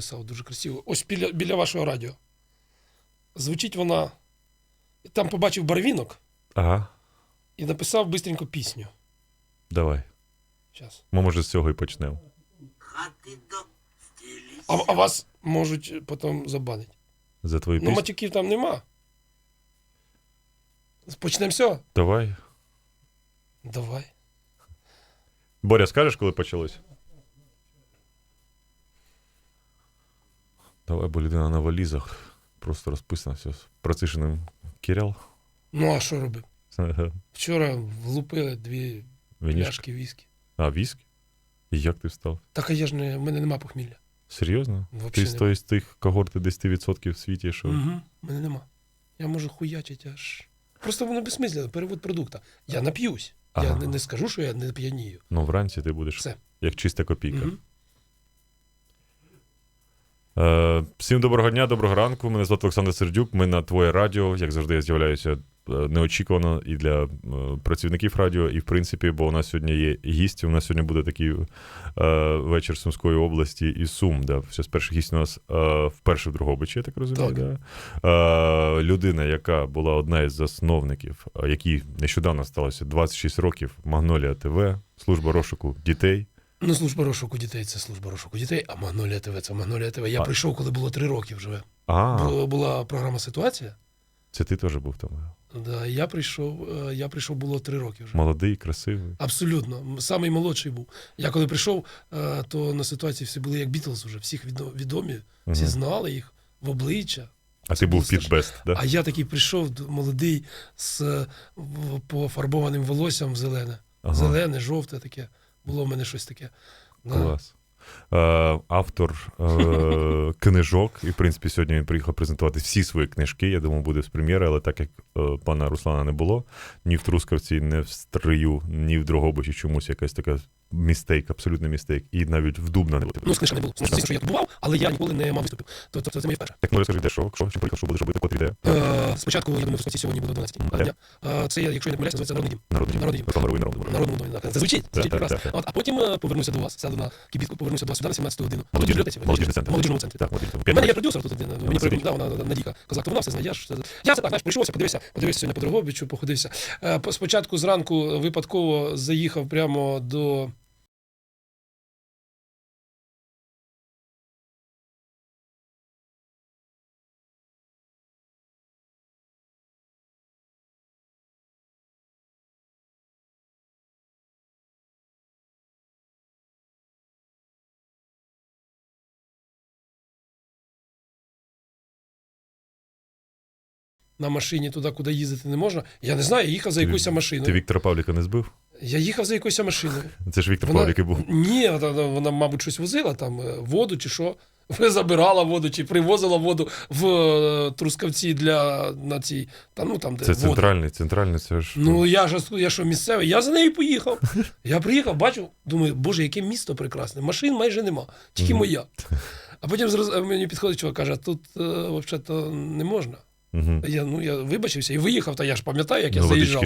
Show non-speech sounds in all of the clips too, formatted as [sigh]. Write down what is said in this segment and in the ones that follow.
написав дуже красиво. Ось біля, біля вашого радіо. Звучить вона. Там побачив барвінок Ага, і написав бистренько пісню. давай. Щас. Ми, може, з цього і почнемо. А, а вас можуть потім забанити. За твою Ну, матюків там нема. Почнемо все? Давай. Давай. Боря, скажеш, коли почалось? Давай, бо людина на валізах. Просто розписана все з процишеним Кірял. Ну, а що робив? Вчора влупили дві Вінішка. пляшки віскі. А, віскі? І як ти встав? Так а я ж не, в мене нема похмілля. Серйозно? Вообще ти з тої з тих когорти 10% в світі, що. Угу. Мене нема. Я можу хуячити аж. Просто воно безсмислено, перевод продукта. Я нап'юсь. Я не, не скажу, що я не п'янію. Ну, вранці ти будеш Все. як чиста копійка. Мгм. Е, всім доброго дня, доброго ранку. Мене звати Олександр Сердюк. Ми на твоє радіо. Як завжди, я з'являюся е, неочікувано і для е, працівників радіо, і в принципі, бо у нас сьогодні є гість. У нас сьогодні буде такий е, вечір Сумської області і Сум. Да. Все з перших гість у нас е, вперше в Другобичі, я так розумію. Так. Да. Е, людина, яка була одна із засновників, якій нещодавно сталося 26 років, Магнолія ТВ, служба розшуку дітей. Ну, служба розшуку дітей це служба розшуку дітей, а Магнолія ТВ це Магнолія ТВ. Я А. прийшов, коли було три роки вже. А, Була, була програма Ситуація. це ти теж був там. Да, я прийшов, е, я прийшов, було три роки вже. Молодий, красивий. Абсолютно. М, Самий молодший був. Я коли прийшов, е, то на ситуації всі були як Бітлз уже, всіх відо- відомі, всі Мгм. знали їх в обличчя. А ти був Був підбест, да? А я такий прийшов д- молодий з е, в- пофарбованим волоссям в зелене. Ага. Зелене, жовте таке. Було в мене щось таке. Клас. Е, автор е, [laughs] книжок, і в принципі сьогодні він приїхав презентувати всі свої книжки. Я думав, буде з прем'єри, але так як е, пана Руслана не було ні в Трускавці, ні в Стрию, ні в Дрогобичі чомусь якась така містейк, абсолютний містейк. І навіть в Дубна не було. Ну, з не було. Звісно, що я тут бував, але я ніколи не мав виступів. То, то, це моє вперше. Так може скажи, де що, що, що що будеш робити, котрі де? Е, спочатку, я думаю, в сьогодні буде 12 Де? дня. Е, це, якщо я не помиляюся, називається Народний дім. Народний дім. Народний дім. Народний дім. Народному домі. так. Це звучить, звучить прекрасно. От, а потім е, повернуся до вас, сяду на кібітку, повернуся до вас сюди на 17 годину. Молодіжний- центр. Молодіжному центрі. Так. У мене є продюсер тут один. Мені сидить. прикладав вона Надійка. Козак, то вона все знає. Я ж я це так, знаєш, прийшовся, подивився, подивився сьогодні по Дрогобичу, походився. Е, Спочатку зранку випадково заїхав прямо до. На машині туди, куди їздити не можна. Я не знаю, я їхав за Ти- якоюсь Ти. Віктора Павліка не збив? Я їхав за якоюсь машиною. [laughs] Це ж Віктор Павлік і був. Ні, вона, вона, мабуть, щось возила там, е, воду чи що. [laughs] Забирала воду чи привозила воду в е, Трускавці для на цій. Та, ну, там, де Це вода. центральний, центральний, це ж. Ну, я ж я що місцевий, я за нею поїхав. [laughs] Я приїхав, бачу, думаю, боже, яке місто прекрасне. Машин майже нема, тільки Мгм. моя. А потім зроз- мені підходить чувак, каже, тут е, взагалі не можна. Угу. Я, ну, я вибачився і виїхав, та я ж пам'ятаю, як я Ну, заїжджав.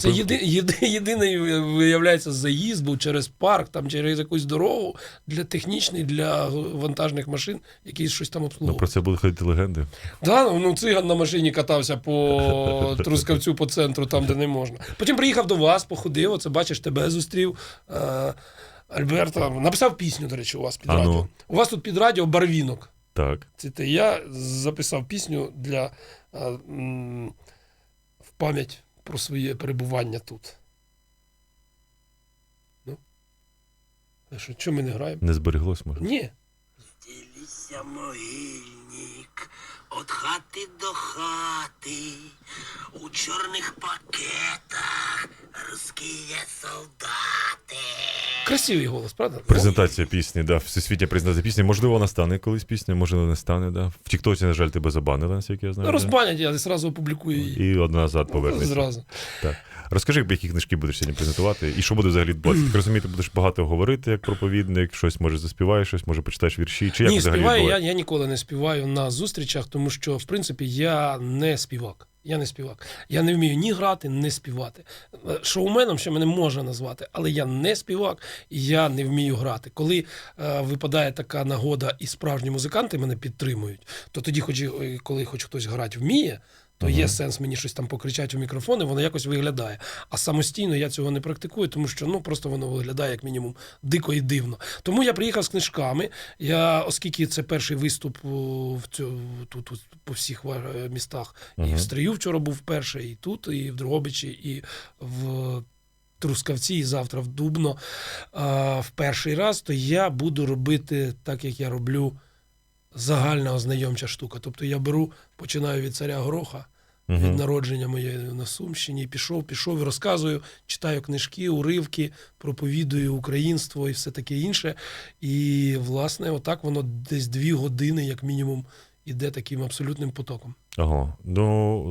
Це єди, єди, єдиний, виявляється, заїзд був через парк, там через якусь дорогу для технічний, для вантажних машин, які щось там Ну, про це будуть ходити легенди. Да, ну, ну циган на машині катався по [laughs] Трускавцю, по центру, там, де не можна. Потім приїхав до вас, походив, оце бачиш, тебе зустрів. Е, Альберта написав пісню, до речі, у вас під А ну. радіо. У вас тут під радіо барвінок. Так. Це те я записав пісню для е, в пам'ять про своє перебування тут. Ну. А що, чому ми не граємо? Не збереглось, може. Ні. Стіліся могильник, от хати до хати, у чорних пакетах русские солдати. Красивий голос, правда? Презентація пісні, да, всесвітня презентація пісні. Можливо, вона стане колись пісня, може не стане, да. В Тіктоці, на жаль, тебе забанили, наскільки я знаю. Ну, розбанять, я зразу опублікую її. І одна назад повернеться. Зразу. Так. Розкажи, які книжки будеш сьогодні презентувати, і що буде взагалі відбуватися? [clears throat] Так розумію, ти будеш багато говорити як проповідник, щось може заспіваєш, щось може почитаєш вірші. Чи як Ні, взагалі співаю, я, я ніколи не співаю на зустрічах, тому що, в принципі, я не співак. Я не співак. Я не вмію ні грати, ні співати. Е, Шоуменом ще мене можна назвати, але я не співак і я не вмію грати. Коли е, випадає така нагода, і справжні музиканти мене підтримують, то тоді, хоч е, коли хоч хтось грати вміє, то є сенс мені щось там покричати в мікрофон, і воно якось виглядає. А самостійно я цього не практикую, тому що ну просто воно виглядає як мінімум дико і дивно. Тому я приїхав з книжками. Я, оскільки це перший виступ в цю, тут, тут по всіх е, містах, і в Стрию вчора був перший, і тут, і в Дрогобичі, і в. Трускавці і завтра в Дубно а, в перший раз, то я буду робити так, як я роблю загальна ознайомча штука. Тобто я беру, починаю від царя Гороха, від народження моєї на Сумщині, і пішов, пішов і розказую, читаю книжки, уривки, проповідую українство і все таке інше. І, власне, отак воно десь дві години, як мінімум, іде таким абсолютним потоком. Ого. Ну,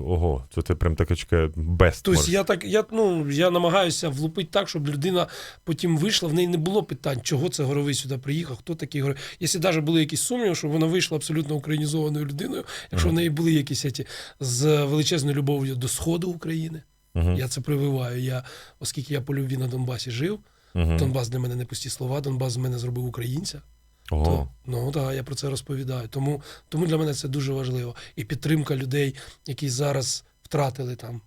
ого, це ти прям така чекає бест. Тобто я так, я, ну, я намагаюся влупити так, щоб людина потім вийшла, в неї не було питань, чого це горовий сюди приїхав, хто такий горовий. Якщо навіть були якісь сумніви, що вона вийшла абсолютно українізованою людиною, якщо в неї були якісь еті, з величезною любов'ю до Сходу України, Мгм. я це прививаю. Я, оскільки я по любві на Донбасі жив, Мгм. Донбас для мене не пусті слова, Донбас з мене зробив українця. Ого. То, ну так, я про це розповідаю. Тому, тому для мене це дуже важливо. І підтримка людей, які зараз втратили там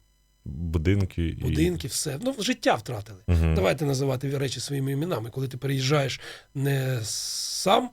Будинки. і- все. Ну, життя втратили. Мгм. Давайте називати речі своїми іменами. Коли ти переїжджаєш не сам,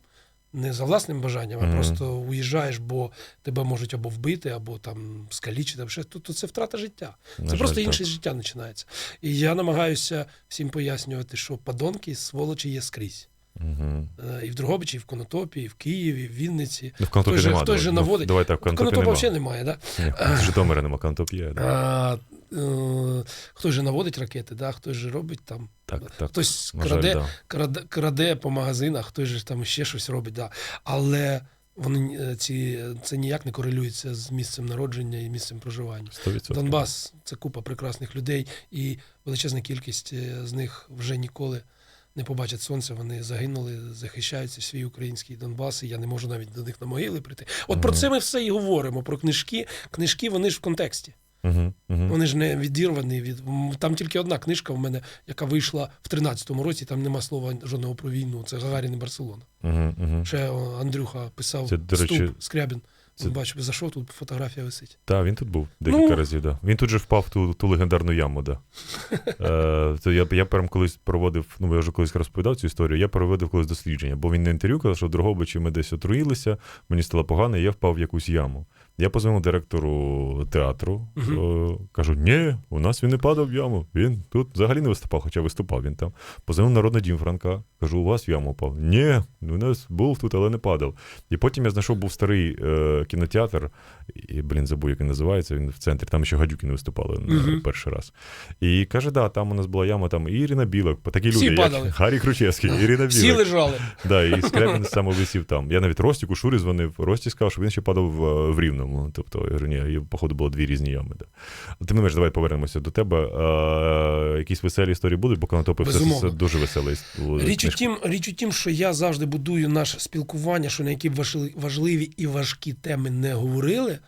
не за власним бажанням, а просто уїжджаєш, бо тебе можуть або вбити, або там скалічити, або ще, то, то це втрата життя. На Це жаль, просто так. інше життя починається. І я намагаюся всім пояснювати, що подонки, сволочі є скрізь. Е, І в Дрогобичі, і в Конотопі, і в Києві, і в Вінниці. Ну, в Конотопі Хтось же- хтось же ну, наводить. Давай так, в Конотопі Конотопа нема. взагалі немає, да? Ні, в Житомира нема, Конотоп є. Да. А, е, хтось же наводить ракети, да? хтось же робить там. Так, так. Хтось На жаль, краде, да. краде, краде по магазинах, хтось же там ще щось робить. Да. Але вони е, ці, це ніяк не корелюється з місцем народження і місцем проживання. 100%. Донбас це купа прекрасних людей, і величезна кількість е, з них вже ніколи не побачать сонця. Вони загинули, захищаються свій український Донбас, і я не можу навіть до них на могили прийти. От про це ми все і говоримо. Про книжки. Книжки вони ж в контексті. Мгм, мгм. Вони ж не відірвані від там тільки одна книжка в мене, яка вийшла в 13-му році. Там нема слова жодного про війну. Це Гагарін і Барселона. Мгм, мгм. Ще Андрюха писав Це, до речі, Ступ, Скрябін. Це- Бачу, зайшов тут фотографія висить. Так, він тут був декілька Ну. разів, да. Він тут же впав в ту, ту легендарну яму, да. [laughs] Е, то я, я прям колись проводив, ну я вже колись розповідав цю історію, я проводив колись дослідження, бо він на інтерв'ю казав, що в Дрогобичі ми десь отруїлися, мені стало погано, і я впав в якусь яму. Я позвонив директору театру, е, кажу: ні, у нас він не падав в яму. Він тут взагалі не виступав, хоча виступав він там. Позвонив народний дім Франка, кажу, у вас в яму впав. Ні, у нас був тут, але не падав. І потім я знайшов був старий е, кінотеатр, і, блін, забув, як він називається, він в центрі, там ще гадюки не виступали е, Мгм. перший раз. І каже, да, там у нас була яма, там і Ірина Білок, такі Всі люди, падали. як Гаррі Кручевський, Ірина Білок. Всі лежали. Да, і Скрябін саме висів там. Я навіть Ростіку Шурі дзвонив. Рості сказав, що він ще падав в, в Рівному. Тобто, я говорю, ні, походу, було дві різні ями. Да. Тим не менш, давай повернемося до тебе. А, якісь веселі історії будуть, бо Конотопи все, все дуже веселе. Річ у, тім, річ у тім, що я завжди будую наше спілкування, що на які важливі і важкі теми не говорили.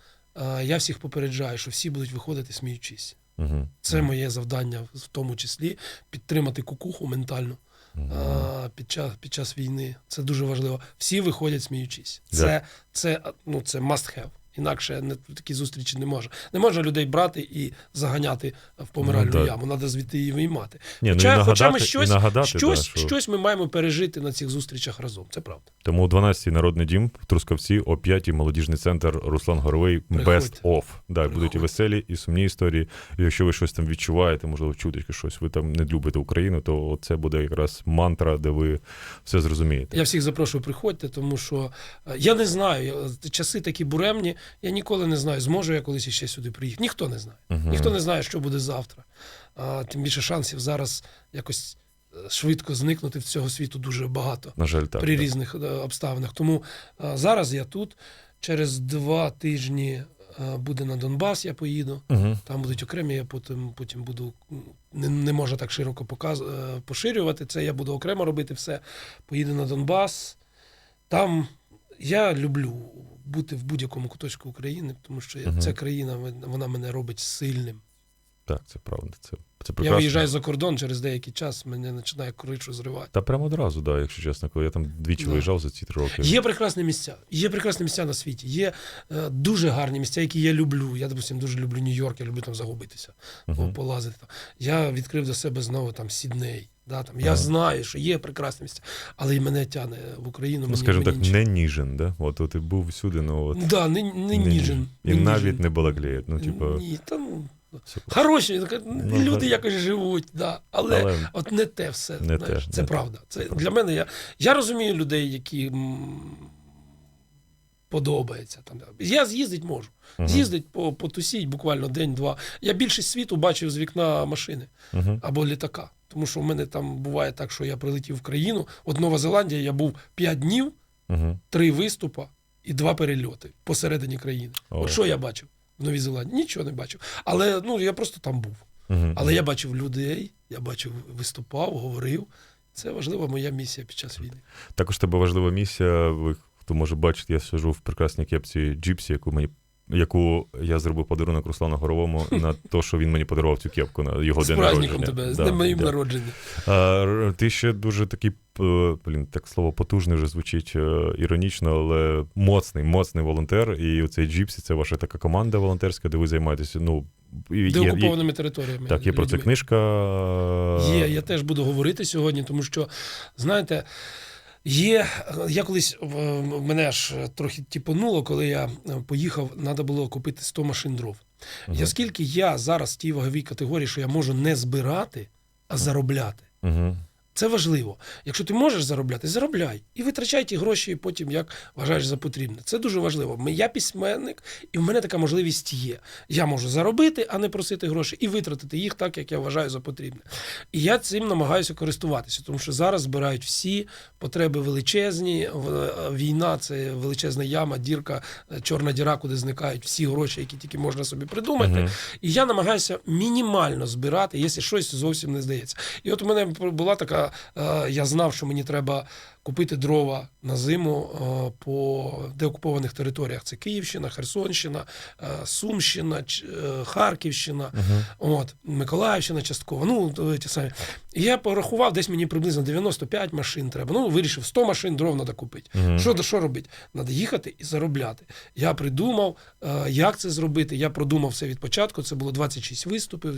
Я всіх попереджаю, що всі будуть виходити сміючись. Угу. Це моє завдання, в тому числі підтримати кукуху ментально а, під, час, під час війни. Це дуже важливо. Всі виходять сміючись. Це, Да. це, ну, це must have. Інакше не, такі зустрічі не може. Не можна людей брати і заганяти в помиральну Ну, яму. Треба звідти її виймати. Ні, ну, і хоча, нагадати, хоча ми і щось, нагадати, щось, да, що- щось ми маємо пережити на цих зустрічах разом. Це правда. Тому о 12-й народний дім в Трускавці, о 5-й молодіжний центр Руслан Горовий. Best of. Да, будуть і веселі, і сумні історії. І якщо ви щось там відчуваєте, можливо, чуточки щось, ви там не любите Україну, то це буде якраз мантра, де ви все зрозумієте. Я всіх запрошую, приходьте, тому що е, я не знаю. Часи такі буремні. Я ніколи не знаю, зможу я колись іще сюди приїхати. Ніхто не знає. Мгм. Ніхто не знає, що буде завтра. А, тим більше шансів зараз якось е, швидко зникнути в цього світу дуже багато На жаль, так. при так. різних е, обставинах. Тому е, зараз я тут. Через два тижні буде на Донбас, я поїду. Угу. Там будуть окремі, я потім, потім буду не, не можу так широко показ, поширювати це. Я буду окремо робити все. Поїду на Донбас. Там я люблю бути в будь-якому куточку України, тому що я- Мгм. ця країна вона мене робить сильним. Так, це правда. Це, це Я виїжджаю за кордон через деякий час, мене починає кришу зривати. Та прямо одразу, да, якщо чесно, коли я там двічі Да. виїжджав за ці три роки. Є прекрасні місця. Є прекрасні місця на світі. Є е, дуже гарні місця, які я люблю. Я, допустим, дуже люблю Нью-Йорк, я люблю там загубитися, Мгм. полазити. Я відкрив для себе знову там Сідней. Да, там. Я Ага. знаю, що є прекрасні місця, але і мене тягне в Україну. Ну, скажімо так, не ніжен, да? От, от ти був всюди, ну от. Да, не, не ніжен. І не навіть ніжен. не балаклеєт. Ну, типу, Ні, та, ну, хороші, така, Ну, люди якось живуть, да, але, Але- от не те все. Не знаєш, те, це не правда. Це, Це для мене я, я розумію людей, які подобається. Там. Я з'їздить можу. Мгм. З'їздить, по, потусіть буквально день-два. Я більшість світу бачив з вікна машини Мгм. або літака. Тому що в мене там буває так, що я прилетів в країну. От Нова Зеландія, я був 5 днів, Мгм. три виступа і два перельоти посередині країни. О. От що я бачив в Новій Зеландії? Нічого не бачив. Але ну, я просто там був. Мгм. Але я бачив людей, я бачив, виступав, говорив. Це важлива моя місія під час війни. Також тебе важлива місія. Ви хто може бачити, я сижу в прекрасній кепці Джіпсі, яку мені. Яку я зробив подарунок Руслану Горовому [laughs] на те, що він мені подарував цю кепку на його з день народження. тебе, з Да, днем моїм да. народження. А, ти ще дуже такий, блін, так слово потужний вже звучить е, іронічно, але моцний, моцний волонтер. І оцей Джіпсі це ваша така команда волонтерська, де ви займаєтеся. Ну, і Де є, окупованими територіями. так, є про це книжка. Є, я теж буду говорити сьогодні, тому що, знаєте, є. Я колись в- мене аж трохи тіпонуло, коли я е, поїхав, треба було купити 100 машин дров. І оскільки я зараз в тій ваговій категорії, що я можу не збирати, а заробляти. Угу. Це важливо. Якщо ти можеш заробляти, заробляй і витрачай ті гроші потім, як вважаєш за потрібне. Це дуже важливо. Я письменник, і в мене така можливість є. Я можу заробити, а не просити гроші, і витратити їх так, як я вважаю за потрібне. І я цим намагаюся користуватися, тому що зараз збирають всі потреби величезні. Війна це величезна яма, дірка, е, чорна діра, куди зникають всі гроші, які тільки можна собі придумати. Мгм. І я намагаюся мінімально збирати, якщо щось зовсім не здається. І от у мене була така, е, я знав, що мені треба купити дрова на зиму е, по деокупованих територіях. Це Київщина, Херсонщина, е, Сумщина, Ч- е, Харківщина, от, Миколаївщина частково. Ну, ті самі. І я порахував, десь мені приблизно 95 машин треба. Ну, вирішив, 100 машин дров треба купити. Мгм. Що, що робити? Треба їхати і заробляти. Я придумав, е, як це зробити. Я продумав все від початку. Це було 26 виступів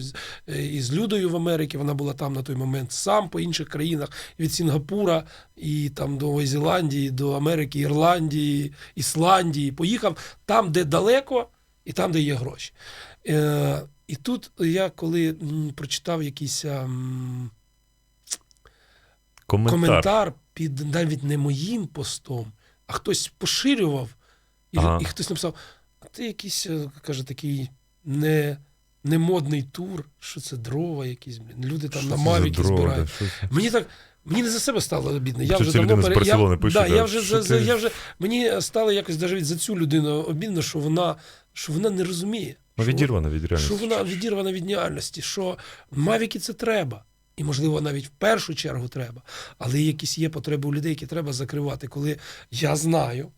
е, із Людою в Америці. Вона була там на той момент сам по інших країнах від Сінгапура і там до Нової Зеландії, до Америки, Ірландії, Ісландії. Поїхав там, де далеко, і там, де є гроші. Е, і тут я коли прочитав якийсь. ем, Коментар. коментар під навіть не моїм постом, а хтось поширював, і, Ага. і хтось написав: а ти якийсь, е, каже, такий не, не модний тур, що це дрова якісь, блін. Люди там Що на мавіки збирають. да? Мені так. Мені не за себе стало обідно. Я Що вже давно пере- я, пише, да, да, я вже за, за- ти- я вже мені стало якось навіть за цю людину обідно, що вона, що вона не розуміє. Ну, що- відірвана від реальності. що вона відірвана від реальності, що мавіки це треба. І, можливо, навіть в першу чергу треба. Але якісь є потреби у людей, які треба закривати. Коли я знаю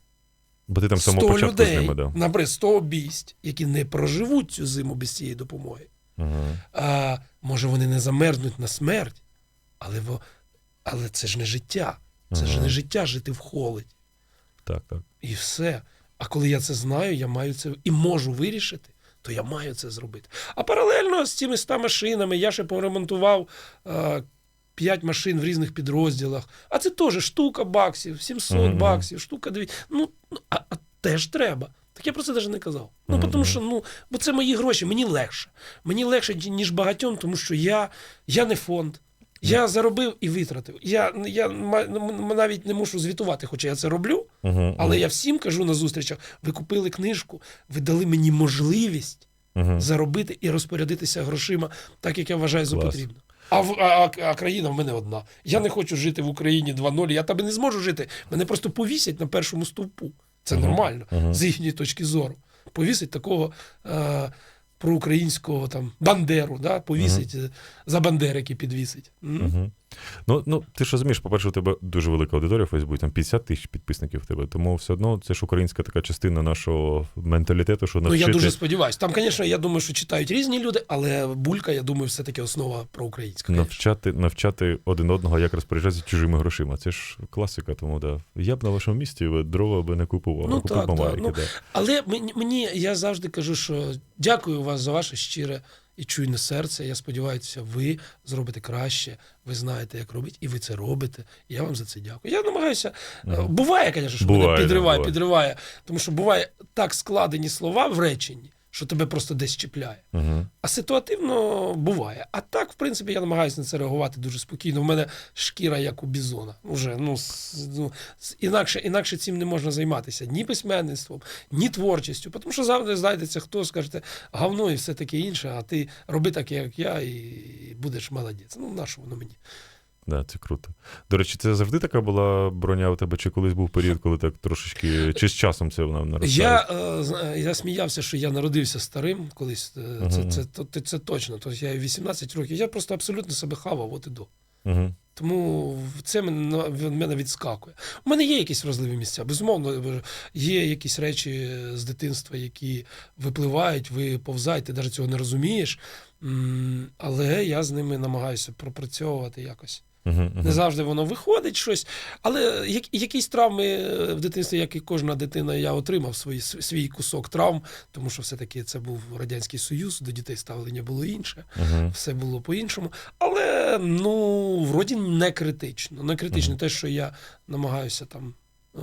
Бо ти там з 100 самого початку людей, з ними, да. наприклад, 100 обійсть, які не проживуть цю зиму без цієї допомоги. Угу. А може вони не замерзнуть на смерть, але, во, але це ж не життя. Це ж не життя жити в холоді. Так, так. І все. А коли я це знаю, я маю це і можу вирішити, то я маю це зробити. А паралельно з цими 100 машинами я ще поремонтував е, 5 машин в різних підрозділах. А це теж штука баксів, 700 Мгм. баксів, штука 2. Ну, ну а, а теж треба. Так я про це навіть не казав. Ну, Мгм. тому що ну, бо це мої гроші, мені легше. Мені легше, ніж багатьом, тому що я, я не фонд. Я заробив і витратив. Я, я навіть не мушу звітувати, хоча я це роблю. Угу. Але я всім кажу на зустрічах: ви купили книжку, ви дали мені можливість угу. заробити і розпорядитися грошима, так як я вважаю за Клас. потрібно. А, а, а країна в мене одна. Я не хочу жити в Україні 2.0, я і не зможу жити. Мене просто повісять на першому стовпу. Це Мгм. нормально, Мгм. з їхньої точки зору. Повісить такого е, проукраїнського там Бандеру, да? повісить е, за Бандерики підвісить. М? Угу. Ну, ну, ти ж розумієш, по-перше, у тебе дуже велика аудиторія в Фейсбуці, там 50 тисяч підписників в тебе. Тому все одно це ж українська така частина нашого менталітету, що Ну, я дуже сподіваюся. Там, звісно, я думаю, що читають різні люди, але булька, я думаю, все-таки основа проукраїнська. Навчати, навчати один одного, як розпоряджатися чужими грошима. Це ж класика, тому да. Я б на вашому місці дрова би не купував, Ну, купив так, так. Ну, да. Але мені я завжди кажу, що дякую вас за ваше щире і чуйне серце. Я сподіваюся, ви зробите краще, ви знаєте, як робити, і ви це робите. І я вам за це дякую. Я намагаюся. Ага. Буває, звісно, що Буває, мене підриває, буває. підриває. Тому що буває так складені слова в реченні, що тебе просто десь чіпляє. Угу. А ситуативно буває. А так, в принципі, я намагаюся на це реагувати дуже спокійно. У мене шкіра як у бізона. Уже, ну, ну, інакше, інакше цим не можна займатися ні письменництвом, ні творчістю. Тому що завжди знайдеться хто, скажете, говно і все таке інше, а ти роби так, як я, і будеш молодець. Ну, на що воно мені? Да, це круто. До речі, це завжди така була броня у тебе, чи колись був період, коли так трошечки, чи з часом це вона наростає? Я, е, я сміявся, що я народився старим колись. е, Це, це, це, це, це точно. Тобто я 18 років, я просто абсолютно себе хавав от і до. Угу. Тому це мен- від мене відскакує. У мене є якісь вразливі місця. Безумовно, є якісь речі з дитинства, які випливають, ви повзаєте, навіть цього не розумієш. Але я з ними намагаюся пропрацьовувати якось. Не завжди воно виходить щось. Але як- якісь травми е, в дитинстві, як і кожна дитина, я отримав свій, свій кусок травм, тому що все-таки це був Радянський Союз, до дітей ставлення було інше Угу. все було по-іншому. Але ну, вроді не критично. Не критично те, що я намагаюся там. Е,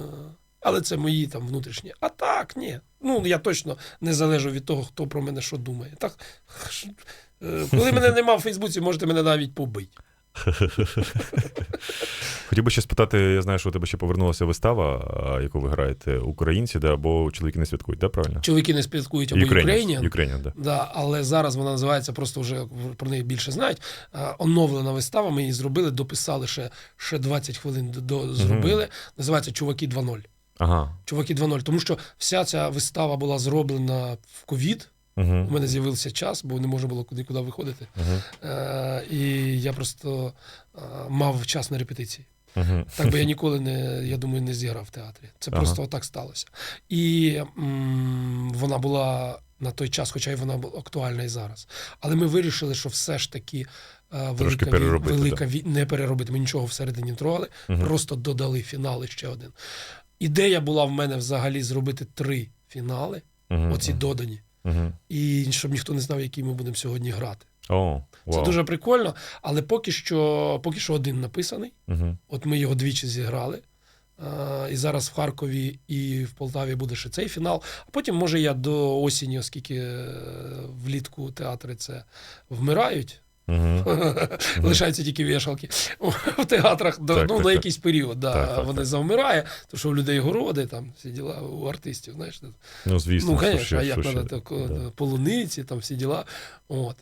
але це мої там внутрішні. А так, ні. Ну, я точно не залежу від того, хто про мене що думає. Так, е, коли мене [laughs] нема в Фейсбуці, можете мене навіть побити. [laughs] Хотів би ще спитати, я знаю, що у тебе ще повернулася вистава, яку ви граєте українці, да, або чоловіки не святкують, да, правильно? Чоловіки не спілкують або Ukrainian. Ukrainian, да. Да, але зараз вона називається, просто вже про неї більше знають. Оновлена вистава. Ми її зробили, дописали ще, ще 20 хвилин до, зробили. Називається Чуваки 2.0. Ага. Чуваки 2.0. Тому що вся ця вистава була зроблена в ковід. У Угу. мене з'явився час, бо не можна було куди куди виходити. Угу. Е, і я просто е, мав час на репетиції. Угу. Так би я ніколи не, я думаю, не зіграв в театрі. Це Ага. просто отак сталося. І м, вона була на той час, хоча й вона була актуальна і зараз. Але ми вирішили, що все ж таки. е, Велика, переробити, велика да. не переробити. Ми нічого всередині не трогали, Мгм. просто додали фінал і ще один. Ідея була в мене взагалі зробити три фінали, Угу. оці додані, Угу. і щоб ніхто не знав, який ми будемо сьогодні грати. О, Це дуже прикольно, але поки що, поки що один написаний. Угу. От ми його двічі зіграли. А, і зараз в Харкові і в Полтаві буде ще цей фінал. А потім, може, я до осені, оскільки е, влітку театри це вмирають. Угу. Лишаються тільки вішалки в театрах Так, ну, так, на так. якийсь період. Да, Так, вони так. завмирає, тому що у людей городи, там всі діла, у артистів, знаєш. Ну, звісно, Ну, що звісно, а як що надо так, Да. полуниці, там всі діла. От.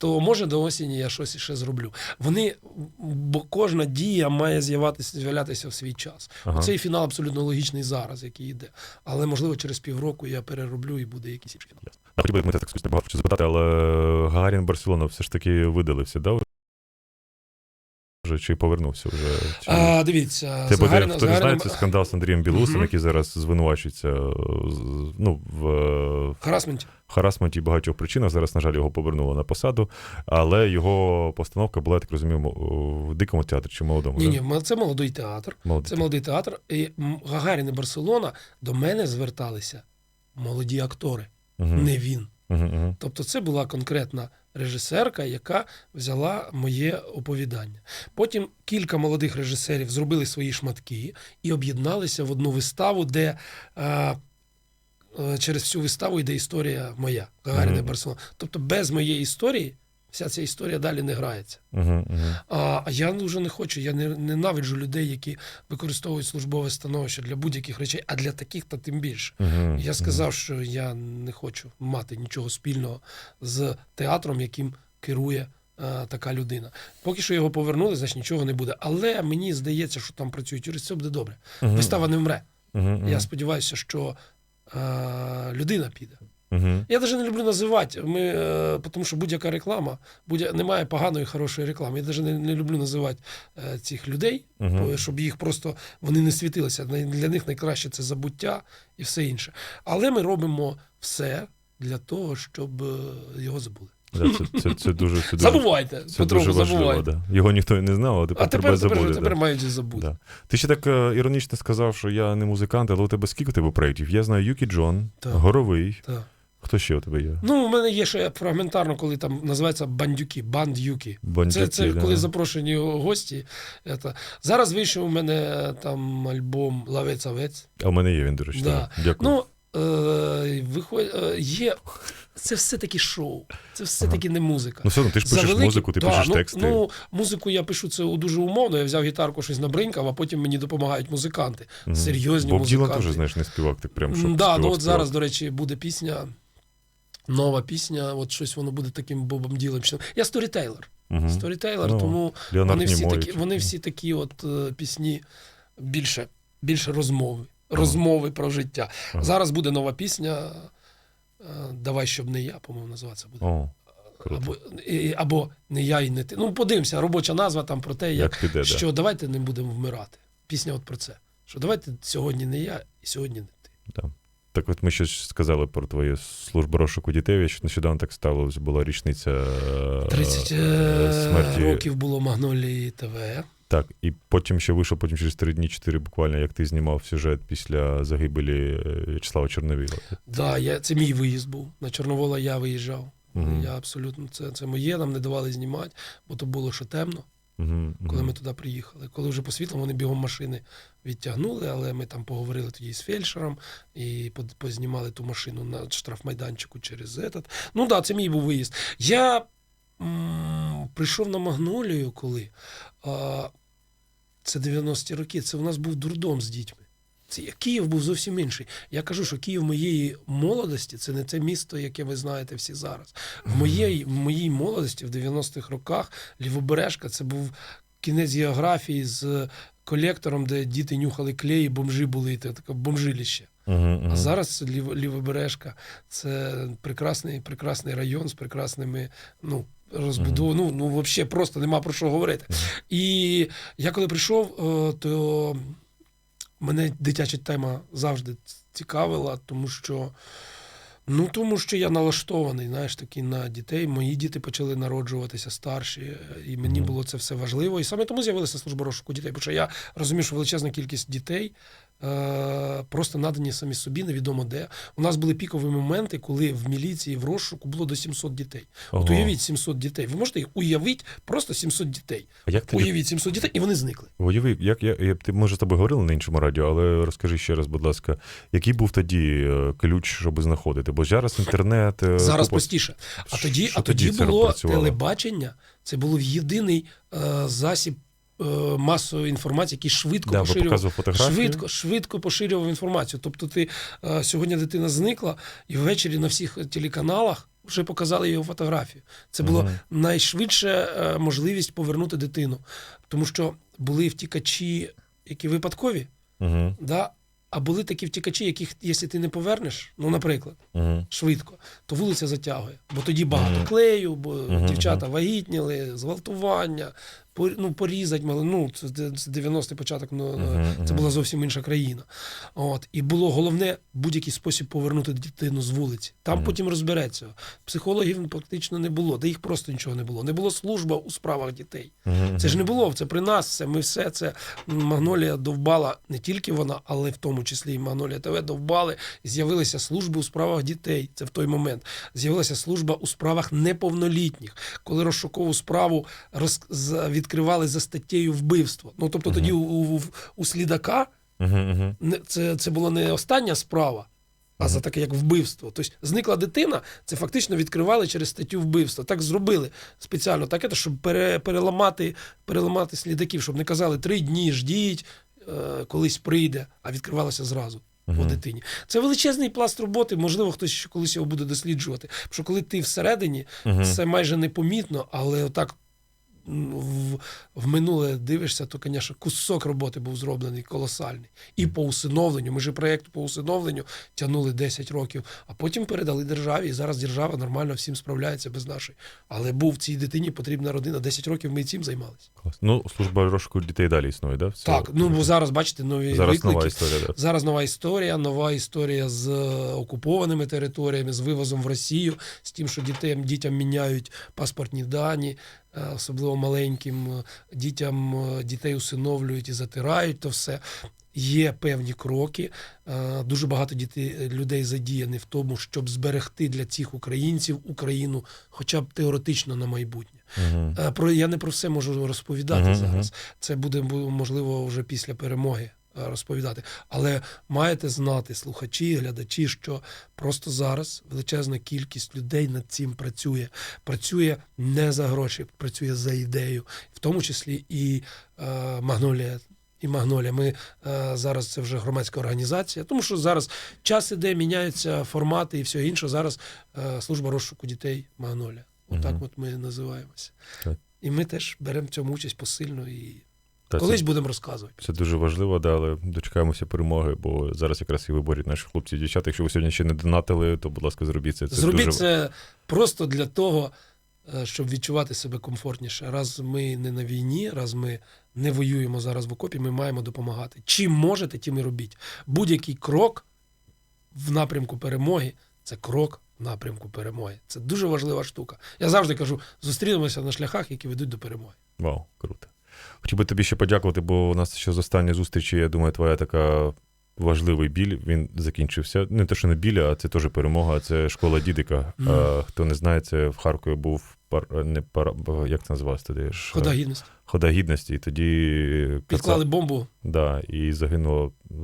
То може до осені я щось ще зроблю. Вони, бо кожна дія має з'являтися з'являтися в свій час. Ага. Цей фінал абсолютно логічний зараз, який йде. Але можливо через півроку я перероблю і буде якийсь інший фінал. Хотів би, ми так багато що запитати, але Гагарін Барселона все ж таки видалився, да? Вже чи повернувся вже? Чи... А, дивіться, Це буде, Загаріна- хто не знає, це скандал з Андрієм Білусом, Мгм. який зараз звинувачується е, ну, в е, Харасменті. харасменті багатьох причинах. Зараз, на жаль, його повернуло на посаду, але його постановка була, я так розумію, в дикому театрі чи молодому. Ні, ні, це молодий театр. Молодий Це молодий театр. І Гагарін і Барселона до мене зверталися молоді актори, Мгм. не він. Мгм, мгм. Тобто це була конкретна режисерка, яка взяла моє оповідання. Потім кілька молодих режисерів зробили свої шматки і об'єдналися в одну виставу, де е, е, через всю виставу йде історія моя, Гагаріна mm-hmm. Барселона. Тобто без моєї історії вся ця історія далі не грається. Мгм, мгм. А а я дуже не хочу. Я не ненавиджу людей, які використовують службове становище для будь-яких речей, а для таких то тим більше. Мгм, Я сказав, що я не хочу мати нічого спільного з театром, яким керує е, така людина. Поки що його повернули, значить нічого не буде. Але мені здається, що там працюють юристи, все буде добре. Мгм. Вистава не вмре. Мгм, мгм. Я сподіваюся, що е, людина піде. Угу. Я навіть не люблю називати, ми, е, тому що будь-яка реклама, будь немає поганої хорошої реклами. Я навіть не, не люблю називати цих людей, Мгм. бо- щоб їх просто вони не світилися. Для них найкраще це забуття і все інше. Але ми робимо все для того, щоб е, його забули. Да, це, це, це [laughs] дуже, це дуже, Забувайте, це Петро, дуже важливо. забувайте. Да. Його ніхто і не знав, а тепер А треба тепер, тепер, забути. тепер да. мають забути. Да. Ти ще так е, іронічно сказав, що я не музикант, але у тебе скільки у тебе проєктів? Я знаю Юкі Джон, Так. Горовий. Так. Хто ще у тебе є? Ну, у мене є ще фрагментарно, коли там називається бандюки, бандюки. Бандюки, Це, це да. коли запрошені гості. Это. Зараз вийшов у мене там альбом Лавець Авець. А у мене є він, до речі. Да. так. Дякую. Ну, е, виход... е, є. Це все-таки шоу. Це все-таки не музика. Ну, все одно, ти ж пишеш Завеликі- музику, ти Да, пишеш ну, тексти. Ну, музику я пишу це дуже умовно. Я взяв гітарку, щось набринькав, а потім мені допомагають музиканти. Мгм. Серйозні Боб Ділан музиканти. теж, знаєш, не співак, так прям, щоб да, ну от співак. зараз, до речі, буде пісня. Нова пісня, от щось воно буде таким Бобом Ділем. Я сторітейлер. Мгм. Сторітейлер, Ну, тому Леонард вони всі, такі, вони всі такі от е, пісні більше, більше розмови. Розмови про життя. Ага. Зараз буде нова пісня. е, Давай, щоб не я, по-моєму, називатися буде. О, круто. Або, і- або не я і не ти. Ну, подивимося, робоча назва там про те, як, як піде, що давайте не будемо вмирати. Пісня от про це. Що давайте сьогодні не я і сьогодні не ти. да. Так от ми щось сказали про твою службу розшуку дітей. що Нещодавно так сталося, була річниця е, 30 е, смерті. років було Магнолії ТВ. Так, і потім ще вийшов, потім через три дні, чотири буквально, як ти знімав сюжет після загибелі е, В'ячеслава Чорновіла. Да, я, це мій виїзд був. На Чорновола я виїжджав. Мгм. Я абсолютно це, це моє, нам не давали знімати, бо то було ще темно, Угу, коли ми туди приїхали. Коли вже по світлам, вони бігом машини відтягнули, але ми там поговорили тоді з фельдшером і познімали ту машину на штрафмайданчику через этот. Ну так, да, це мій був виїзд. Я м, прийшов на Магнолію, коли а, це 90-ті роки, це у нас був дурдом з дітьми. Це Київ був зовсім інший. Я кажу, що Київ моєї молодості це не те місто, яке ви знаєте всі зараз. В моєї, в моїй молодості, в 90-х роках, Лівобережка це був кінець географії з колектором, де діти нюхали клей, і бомжі були, це таке бомжилище. Угу, А зараз Лівобережка це прекрасний, прекрасний район з прекрасними, ну. Розбудову, ну, ну взагалі просто нема про що говорити. І я коли прийшов, е, то мене дитяча тема завжди цікавила, тому що, ну, тому що я налаштований, знаєш, такий на дітей. Мої діти почали народжуватися старші, і мені було це все важливо. І саме тому з'явилася служба розшуку дітей, Бо що я розумію, що величезна кількість дітей просто надані самі собі, невідомо де. У нас були пікові моменти, коли в міліції, в розшуку було до 700 дітей. От уявіть 700 дітей. Ви можете їх уявити просто 700 дітей. А як тоді Уявіть 700 дітей, і вони зникли. Уяви, як я, я ти ми вже з тобою говорили на іншому радіо, але розкажи ще раз, будь ласка, який був тоді е, ключ, щоб знаходити? Бо зараз інтернет. е, Зараз купа- простіше. А тоді, що а тоді тоді було працювало? телебачення. Це був єдиний е, засіб е, масової інформації, який швидко Да, поширював. Швидко, швидко поширював інформацію. Тобто, ти е, сьогодні дитина зникла, і ввечері на всіх телеканалах вже показали його фотографію. Це було Мгм. найшвидше е, можливість повернути дитину, тому що були втікачі, які випадкові, Угу, да? а були такі втікачі, яких, якщо ти не повернеш, ну, наприклад угу. швидко, то вулиця затягує. Бо тоді багато клею, бо дівчата вагітніли, зґвалтування, ну, порізать мали. Ну, це де- 90-й початок, ну, Мгм, це була зовсім інша країна. От. І було головне будь-який спосіб повернути дитину з вулиці. Там Мгм. потім розбереться. Психологів практично не було, де їх просто нічого не було. Не було служба у справах дітей. Це ж не було, це при нас. Це ми все це Магнолія довбала не тільки вона, але в тому числі і Магнолія ТВ довбали. З'явилися служби у справах дітей. Це в той момент. З'явилася служба у справах неповнолітніх, коли розшукову справу роз... відкривали за статтєю вбивство. Ну тобто тоді у, у, у слідака це, це була не остання справа. А за таке як вбивство. Тобто зникла дитина, це фактично відкривали через статтю вбивства. Так зробили спеціально, так це, щоб пере, переламати, переламати слідаків, щоб не казали три дні ждіть, е, колись прийде, а відкривалося зразу. По дитині. Це величезний пласт роботи, можливо, хтось ще колись його буде досліджувати. Що коли ти всередині, Мгм. це майже непомітно, але отак в, в минуле дивишся, то, звісно, кусок роботи був зроблений колосальний. І по усиновленню. Ми ж проєкт по усиновленню тягнули 10 років, а потім передали державі. І зараз держава нормально всім справляється без нашої. Але був цій дитині потрібна родина. 10 років ми і цим займалися. Клас. Ну, служба розшуку дітей далі існує, да? Все. Так, ну бо зараз бачите нові Зараз виклики. нова історія, да. Зараз нова історія, нова історія з е, окупованими територіями, з вивозом в Росію, з тим, що дітям, дітям міняють паспортні дані, особливо маленьким е, дітям е, дітей усиновлюють і затирають то все. Є певні кроки. Е, Дуже багато дітей, людей задіяні в тому, щоб зберегти для цих українців Україну, хоча б теоретично на майбутнє. Е, Про я не про все можу розповідати Мгм, зараз. Це буде можливо вже після перемоги е, розповідати. Але маєте знати, слухачі, глядачі, що просто зараз величезна кількість людей над цим працює. Працює не за гроші, працює за ідею, в тому числі і е, Магнолія. І Магнолія. Ми е, зараз це вже громадська організація, тому що зараз час іде, міняються формати і все інше. Зараз е, служба розшуку дітей Магнолія. Отак Мгм. от ми називаємося. Так. І ми теж беремо в цьому участь посильно і Та колись це, будемо розказувати. це дуже важливо, да, але дочекаємося перемоги, бо зараз якраз і виборють наші хлопці і дівчата. Якщо ви сьогодні ще не донатили, то, будь ласка, зробіть це. Це Зробіть дуже... це просто для того, е, щоб відчувати себе комфортніше. Раз ми не на війні, раз ми не воюємо зараз в окопі, ми маємо допомагати. Чим можете, тим і робіть. Будь-який крок в напрямку перемоги це крок в напрямку перемоги. Це дуже важлива штука. Я завжди кажу: зустрінемося на шляхах, які ведуть до перемоги. Вау, круто. Хотів би тобі ще подякувати, бо у нас ще з останньої зустрічі, я думаю, твоя така важливий біль. Він закінчився. Не те, що не біль, а це теж перемога. Це школа дідика. Мгм. А, хто не знає, це в Харкові був пар... не пар... як це називалось тоді? Хода гідності. Хода гідності. І тоді Підклали бомбу. Да, і загинуло. е,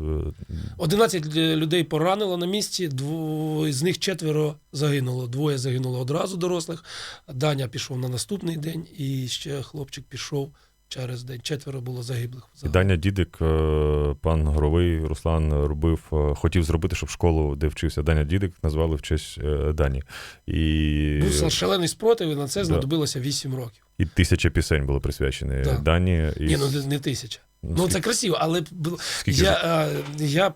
11 людей поранило на місці, дво... з них четверо загинуло. Двоє загинуло одразу дорослих. Даня пішов на наступний день, і ще хлопчик пішов через день. Четверо було загиблих. Даня Дідик, е, пан Горовий Руслан робив, е, хотів зробити, щоб школу, де вчився Даня Дідик, назвали в честь е, Дані. І, Був шалений спротив, і на це Да. знадобилося 8 років. і тисяча пісень було присвячені Так. Дані. І... Ні, ну не- тисяча. Ну це красиво, але Скільки я, я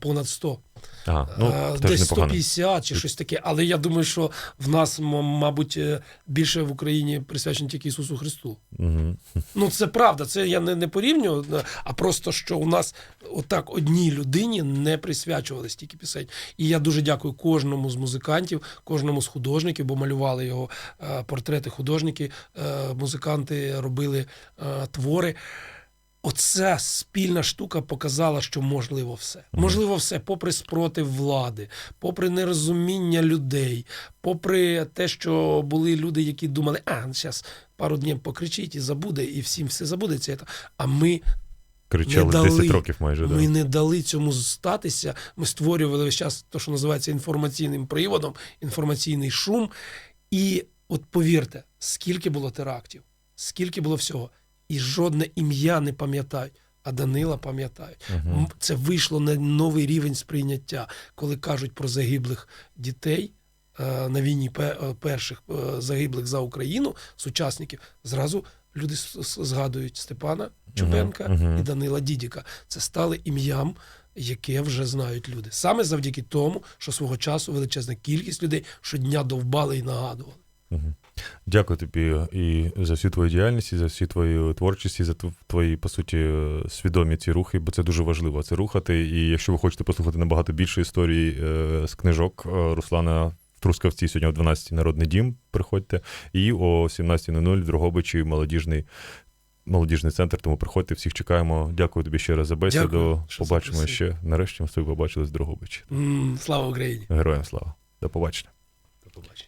понад 100. Ага, ну, Е, Десь непогано. 150 чи щось таке. Але я думаю, що в нас, мабуть, е, більше в Україні присвячено тільки Ісусу Христу. Угу. Ну, це правда, це я не, не порівнюю, е, а просто що у нас отак одній людині не присвячували стільки пісень. І я дуже дякую кожному з музикантів, кожному з художників, бо малювали його е, портрети художники, е, музиканти робили е, твори. Оця спільна штука показала, що можливо все. Можливо, все, попри спротив влади, попри нерозуміння людей, попри те, що були люди, які думали, а зараз пару днів покричить і забуде, і всім все забудеться. А ми Кричали не дали, 10 років майже. ми Да. не дали цьому статися. Ми створювали весь час те, що називається інформаційним приводом, інформаційний шум. І от повірте, скільки було терактів, скільки було всього, і жодне ім'я не пам'ятають. А Данила пам'ятають. М, Це вийшло на новий рівень сприйняття, коли кажуть про загиблих дітей е, на війні е, перших е, загиблих за Україну, сучасників. Зразу люди згадують Степана Чубенка мгм. і Данила Дідіка. Це стали ім'ям, яке вже знають люди. Саме завдяки тому, що свого часу величезна кількість людей щодня довбали і нагадували. Мгм. Дякую тобі і за всю твою діяльність, і за всю твою творчість, і за тв- твої, по суті, е, свідомі ці рухи, бо це дуже важливо це рухати. І якщо ви хочете послухати набагато більше історій е, з книжок е, Руслана в Трускавці сьогодні о 12 народний дім. Приходьте. І о 17.00 в Дрогобичі молодіжний. Молодіжний центр, тому приходьте, всіх чекаємо. Дякую тобі ще раз за бесіду. Дякую, Побачимо ще. Нарешті ми з тобою побачились в Дрогобичі. М, Слава Україні! Героям слава. До побачення. До побачення.